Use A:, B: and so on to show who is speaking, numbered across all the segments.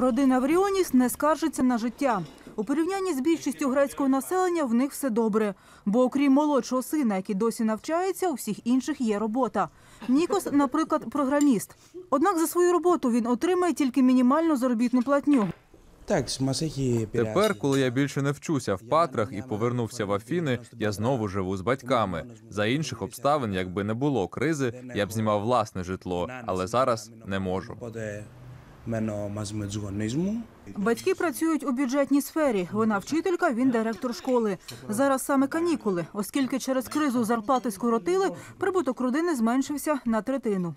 A: Родина Вріоніс не скаржиться на життя. У порівнянні з більшістю грецького населення в них все добре, бо окрім молодшого сина, який досі навчається, у всіх інших є робота. Нікос, наприклад, програміст. Однак за свою роботу він отримає тільки мінімальну заробітну платню.
B: Так,
C: тепер, коли я більше не вчуся в патрах і повернувся в Афіни, я знову живу з батьками. За інших обставин, якби не було кризи, я б знімав власне житло, але зараз не можу.
B: Мено мазмедзуганизму.
A: Батьки працюють у бюджетній сфері. Вона вчителька, він директор школи. Зараз саме канікули, оскільки через кризу зарплати скоротили, прибуток родини зменшився на третину.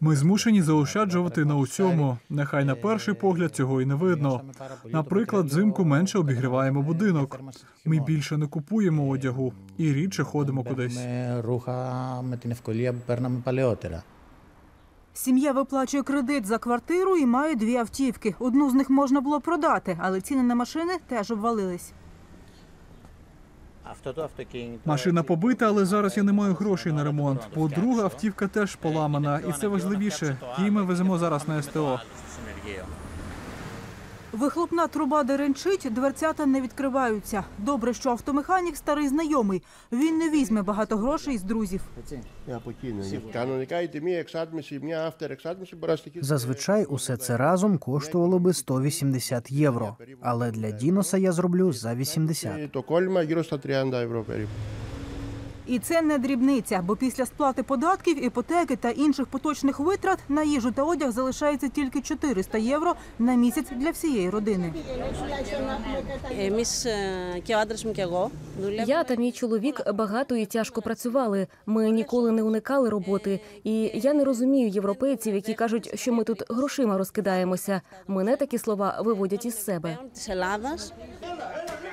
D: Ми змушені заощаджувати на усьому. Нехай на перший погляд цього і не видно. Наприклад, взимку менше обігріваємо будинок. Ми більше не купуємо одягу і рідше ходимо кудись.
A: Сім'я виплачує кредит за квартиру і має дві автівки. Одну з них можна було продати, але ціни на машини теж обвалились.
D: Машина побита, але зараз я не маю грошей на ремонт. По-друге, автівка теж поламана, і це важливіше. Її ми веземо зараз на СТО.
A: Вихлопна труба деренчить, дверцята не відкриваються. Добре, що автомеханік старий знайомий. Він не візьме багато грошей з друзів.
E: Зазвичай усе це разом коштувало би 180 євро. Але для Діноса я зроблю за 80.
A: І це не дрібниця, бо після сплати податків, іпотеки та інших поточних витрат на їжу та одяг залишається тільки 400 євро на місяць для всієї родини.
F: Я та мій чоловік багато і тяжко працювали. Ми ніколи не уникали роботи, і я не розумію європейців, які кажуть, що ми тут грошима розкидаємося. Мене такі слова виводять із себе.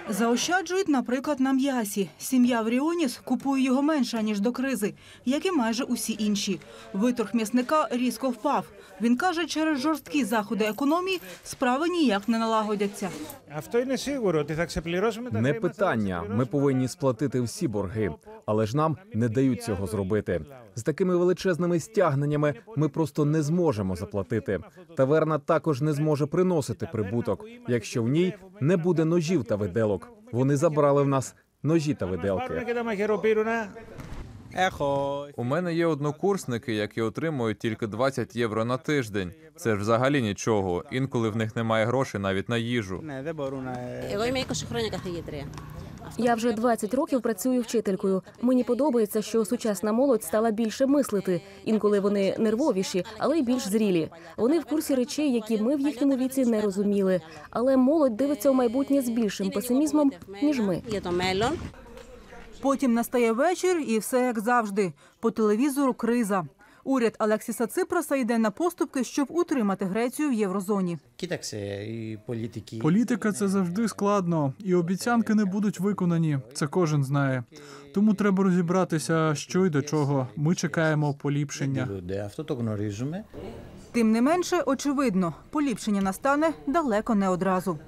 A: Заощаджують, наприклад, на м'ясі. Сім'я Вріоніс купує його менше ніж до кризи, як і майже усі інші. Виторг м'ясника різко впав. Він каже, через жорсткі заходи економії справи ніяк не налагодяться.
G: Не питання. Ми повинні сплатити всі борги, але ж нам не дають цього зробити. З такими величезними стягненнями ми просто не зможемо заплатити. Таверна також не зможе приносити прибуток, якщо в ній не буде ножів та виделок. Вони забрали в нас ножі та виделки.
C: У мене є однокурсники, які отримують тільки 20 євро на тиждень. Це ж взагалі нічого. Інколи в них немає грошей навіть на їжу.
F: Я вже 20 років працюю вчителькою. Мені подобається, що сучасна молодь стала більше мислити. Інколи вони нервовіші, але й більш зрілі. Вони в курсі речей, які ми в їхньому віці не розуміли. Але молодь дивиться в майбутнє з більшим песимізмом ніж ми.
A: Потім настає вечір, і все як завжди. По телевізору криза. Уряд Алексіса Ципроса йде на поступки, щоб утримати Грецію в єврозоні.
D: Політика це завжди складно, і обіцянки не будуть виконані. Це кожен знає. Тому треба розібратися, що й до чого. Ми чекаємо поліпшення.
A: Тим не менше, очевидно, поліпшення настане далеко не одразу.